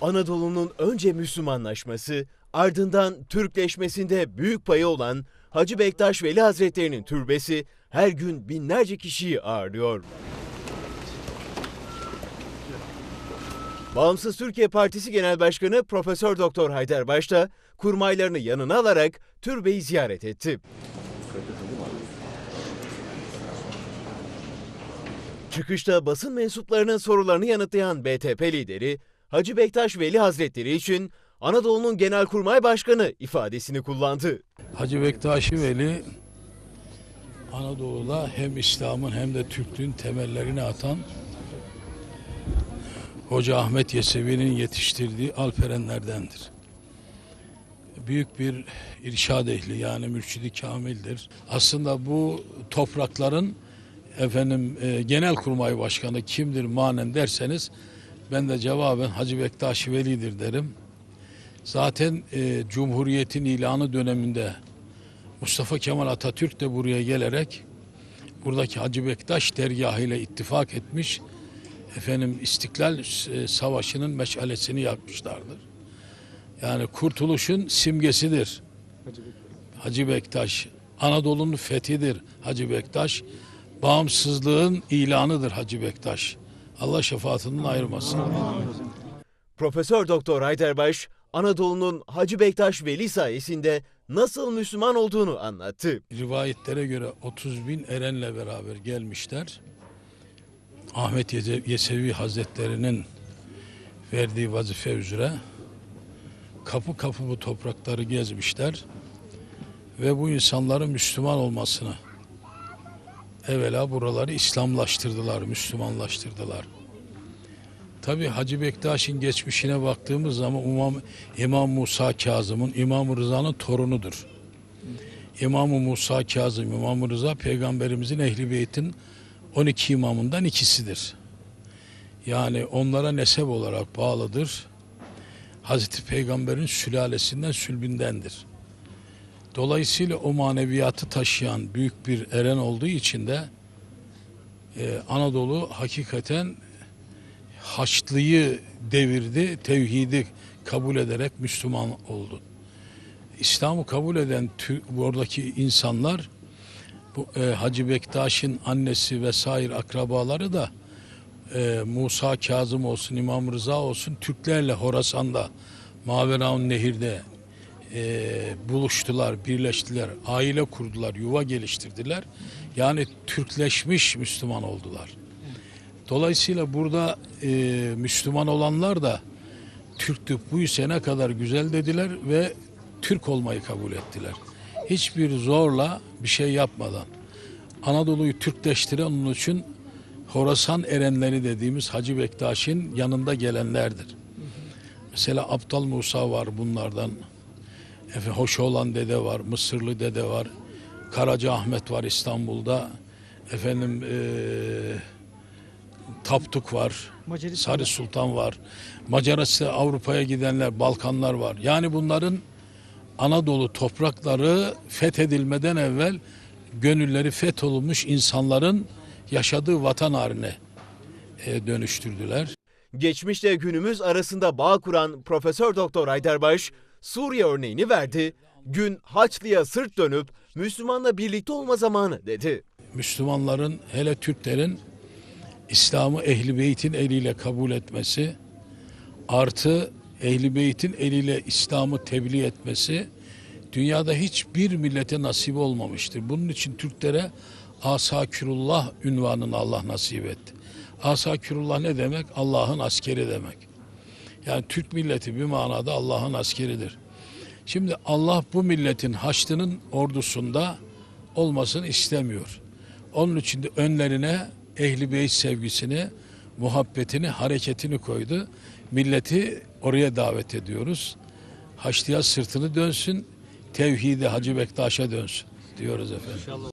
Anadolu'nun önce Müslümanlaşması, ardından Türkleşmesinde büyük payı olan Hacı Bektaş Veli Hazretleri'nin türbesi her gün binlerce kişiyi ağırlıyor. Bağımsız Türkiye Partisi Genel Başkanı Profesör Doktor Haydar Baş da kurmaylarını yanına alarak türbeyi ziyaret etti. Çıkışta basın mensuplarının sorularını yanıtlayan BTP lideri Hacı Bektaş Veli Hazretleri için Anadolu'nun Genelkurmay Başkanı ifadesini kullandı. Hacı Bektaşi Veli Anadolu'da hem İslam'ın hem de Türklüğün temellerini atan Hoca Ahmet Yesevi'nin yetiştirdiği alperenlerdendir. Büyük bir irşad ehli yani mürşidi kamildir. Aslında bu toprakların efendim e, genel kurmay başkanı kimdir manen derseniz ben de cevaben Hacı Bektaşi Veli'dir derim. Zaten e, Cumhuriyet'in ilanı döneminde Mustafa Kemal Atatürk de buraya gelerek buradaki Hacı Bektaş dergahı ile ittifak etmiş. Efendim İstiklal e, Savaşı'nın meşalesini yakmışlardır. Yani kurtuluşun simgesidir. Hacı Bektaş. Anadolu'nun fethidir Hacı Bektaş. Bağımsızlığın ilanıdır Hacı Bektaş. Allah şefaatinden ayırmasın. Profesör Doktor Haydar Baş, Anadolu'nun Hacı Bektaş Veli sayesinde nasıl Müslüman olduğunu anlattı. Rivayetlere göre 30 bin erenle beraber gelmişler. Ahmet Yesevi Hazretleri'nin verdiği vazife üzere kapı kapı bu toprakları gezmişler ve bu insanların Müslüman olmasını evvela buraları İslamlaştırdılar, Müslümanlaştırdılar. Tabi Hacı Bektaş'ın geçmişine baktığımız zaman İmam, İmam Musa Kazım'ın, İmam Rıza'nın torunudur. İmam Musa Kazım, İmam Rıza peygamberimizin ehli beytin 12 imamından ikisidir. Yani onlara nesep olarak bağlıdır. Hazreti Peygamber'in sülalesinden, sülbündendir. Dolayısıyla o maneviyatı taşıyan büyük bir eren olduğu için de e, Anadolu hakikaten Haçlıyı devirdi, tevhidi kabul ederek Müslüman oldu. İslam'ı kabul eden oradaki insanlar bu e, Hacı Bektaş'ın annesi vesaire akrabaları da e, Musa Kazım olsun, İmam Rıza olsun Türklerle Horasan'da Maveraun Nehir'de e, buluştular, birleştiler, aile kurdular, yuva geliştirdiler. Yani Türkleşmiş Müslüman oldular. Dolayısıyla burada e, Müslüman olanlar da Türklük bu ise ne kadar güzel dediler ve Türk olmayı kabul ettiler. Hiçbir zorla bir şey yapmadan. Anadolu'yu Türkleştiren onun için Horasan erenleri dediğimiz Hacı Bektaş'ın yanında gelenlerdir. Mesela Aptal Musa var bunlardan. Efe, Hoşoğlan dede var, Mısırlı dede var. Karaca Ahmet var İstanbul'da. Efendim eee Tapduk var. Macaristan'da. Sarı Sultan var. Macaristan Avrupa'ya gidenler, Balkanlar var. Yani bunların Anadolu toprakları fethedilmeden evvel gönülleri fetholmuş insanların yaşadığı vatan haline e, dönüştürdüler. Geçmişle günümüz arasında bağ kuran Profesör Doktor Haydar Baş, Suriye örneğini verdi. Gün Haçlı'ya sırt dönüp Müslümanla birlikte olma zamanı dedi. Müslümanların hele Türklerin İslam'ı Ehli Beyt'in eliyle kabul etmesi artı Ehli Beyt'in eliyle İslam'ı tebliğ etmesi dünyada hiçbir millete nasip olmamıştır. Bunun için Türklere Asakirullah ünvanını Allah nasip etti. Asakirullah ne demek? Allah'ın askeri demek. Yani Türk milleti bir manada Allah'ın askeridir. Şimdi Allah bu milletin Haçlı'nın ordusunda olmasını istemiyor. Onun için de önlerine ehli beyt sevgisini, muhabbetini, hareketini koydu. Milleti oraya davet ediyoruz. Haçlı'ya sırtını dönsün, tevhidi Hacı Bektaş'a dönsün diyoruz efendim.